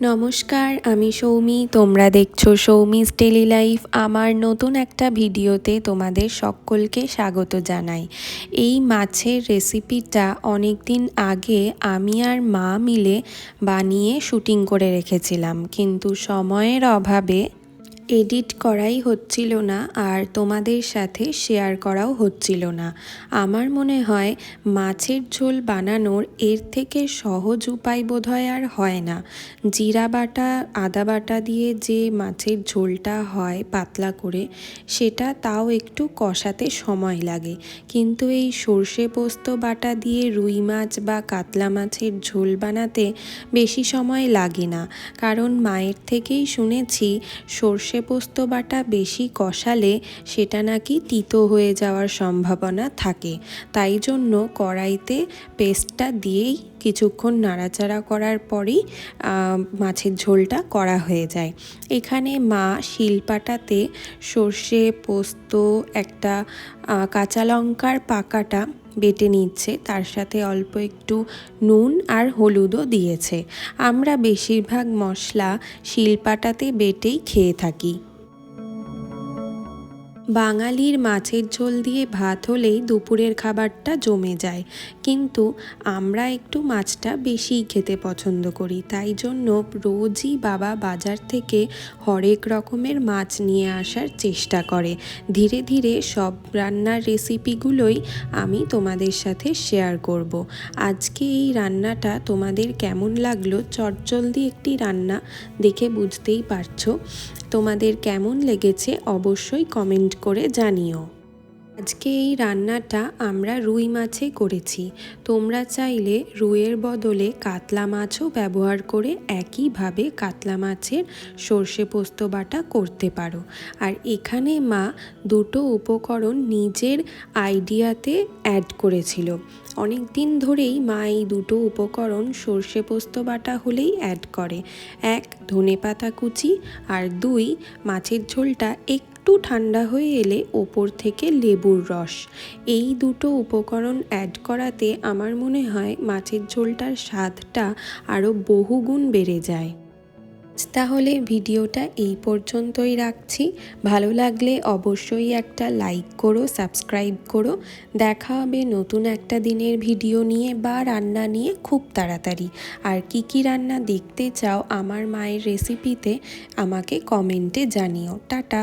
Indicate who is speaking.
Speaker 1: নমস্কার, আমি সৌমি, তোমরা দেখছ সৌমিস ডেলি লাইফ আমার নতুন একটা ভিডিওতে তোমাদের সকলকে স্বাগত জানাই। এই মাছের রেসিপিটা অনেক দিন আগে আমি আর মা মিলে বানিয়ে শুটিং করে রেখেছিলাম। কিন্তু সময়ের অভাবে এডিট করাই হচ্ছিল না আর তোমাদের সাথে শেয়ার করাও হচ্ছিল না। আমার মনে হয় মাছের ঝোল বানানোর এর থেকে সহজ উপায় বোধহয় আর হয় না। জিরা বাটা, আদা বাটা দিয়ে যে মাছের ঝোলটা হয় পাতলা করে, সেটা তাও একটু কষাতে সময় লাগে। কিন্তু এই সর্ষে পোস্ত বাটা দিয়ে রুই মাছ বা কাতলা মাছের ঝোল বানাতে বেশি সময় লাগে না। কারণ মায়ের থেকেই শুনেছি, সর্ষে সর্ষে পোস্ত বাটা বেশি কষালে সেটা নাকি তিতো হয়ে যাওয়ার সম্ভাবনা থাকে। তাই জন্য কড়াইতে পেস্টটা দিয়েই কিছুক্ষণ নাড়াচাড়া করার পরেই মাছের ঝোলটা করা হয়ে যায়। এখানে মা শিলপাটাতে সর্ষে, পোস্ত, একটা কাঁচা লঙ্কার পাকাটা বেটে নিচ্ছে, তার সাথে অল্প একটু নুন আর হলুদও দিয়েছে। আমরা বেশিরভাগ মশলা শিলপাটাতে বেটেই খেয়ে থাকি। বাঙালির মাছের ঝোল দিয়ে ভাত হলেই দুপুরের খাবারটা জমে যায়। কিন্তু আমরা একটু মাছটা বেশিই খেতে পছন্দ করি। তাই জন্য রোজই বাবা বাজার থেকে হরেক রকমের মাছ নিয়ে আসার চেষ্টা করে। ধীরে ধীরে সব রান্নার রেসিপিগুলোই আমি তোমাদের সাথে শেয়ার করব। আজকে এই রান্নাটা তোমাদের কেমন লাগল চটজলদি একটি রান্না দেখে বুঝতেই পারছ। তোমাদের কেমন লেগেছে অবশ্যই কমেন্ট করে জানিও। আজকে এই রান্নাটা আমরা রুই মাছে করেছি। তোমরা চাইলে রুইয়ের বদলে কাতলা মাছও ব্যবহার করে একইভাবে কাতলা মাছের সর্ষে পোস্ত বাটা করতে পারো। আর এখানে মা দুটো উপকরণ নিজের আইডিয়াতে অ্যাড করেছিল। অনেক দিন ধরেই মা এই দুটো উপকরণ সর্ষে পোস্ত বাটা হলেই অ্যাড করে। এক, ধনে পাতা কুচি, আর দুই, মাছের ঝোলটা একটু ঠান্ডা হয়ে এলে ওপর থেকে লেবুর রস। এই দুটো উপকরণ অ্যাড করাতে আমার মনে হয় মাছের ঝোলটার স্বাদটা আরও বহুগুণ বেড়ে যায়। তাহলে ভিডিওটা এই পর্যন্তই রাখছি। ভালো লাগলে অবশ্যই একটা লাইক করো সাবস্ক্রাইব করো। দেখা হবে নতুন একটা দিনের ভিডিও নিয়ে বা রান্না নিয়ে খুব তাড়াতাড়ি। আর কি কি রান্না দেখতে চাও আমার মায়ের রেসিপিতে আমাকে কমেন্টে জানিও। টাটা!